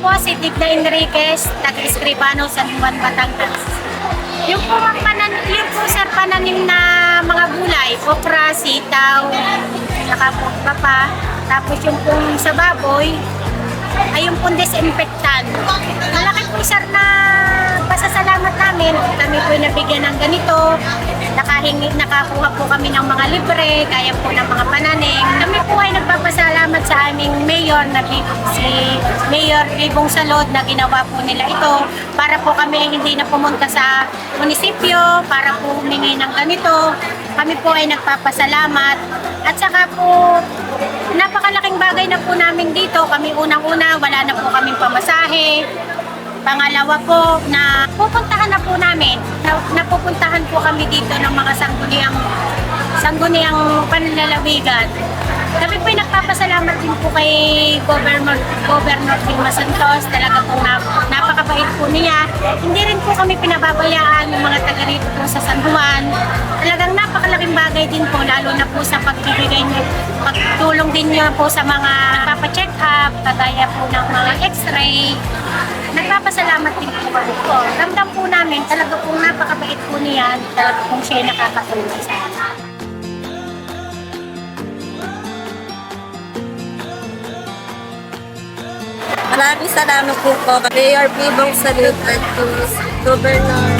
po si Digna Enriquez, taga-Escribano, San Juan, Batangas. Yung po, mga panan, yung po sir, pananim na mga gulay, okra, sitaw, saka po papa, tapos yung pong sa baboy, ay yung pong disinfectant. Malaki po sir na namin. Kami po nabigyan ng ganito. Nakahingi, nakakuha po kami ng mga libre, kaya po ng mga pananim. Kami po ay nagpapasalamat sa aming mayor na si Mayor Bibong Salod na ginawa po nila ito para po kami hindi na pumunta sa munisipyo para po humingi ng ganito. Kami po ay nagpapasalamat at saka po napakalaking bagay na po namin dito. Kami unang-una, wala na po kaming pamasahe. Pangalawa po, na pupuntahan na po namin. Na, napupuntahan po kami dito ng mga sangguniang sangguniang panlalawigan. Kami po nagpapasalamat din po kay Governor, Governor Vilma Santos. Talaga po nap, napakabait po niya. Hindi rin po kami pinababayaan ng mga taga rito sa San Juan. Talagang napakalaking bagay din po, lalo na po sa pagbibigay niyo, pagtulong din niyo po sa mga papacheck up, kagaya po ng mga x-ray. Nagpapasalamat din po kami po. Ramdam po namin, talaga pong napakabait po niyan. Talaga pong siya nakakatulong sa amin. Maraming salamat po po Mayor Bibong Salud at Governor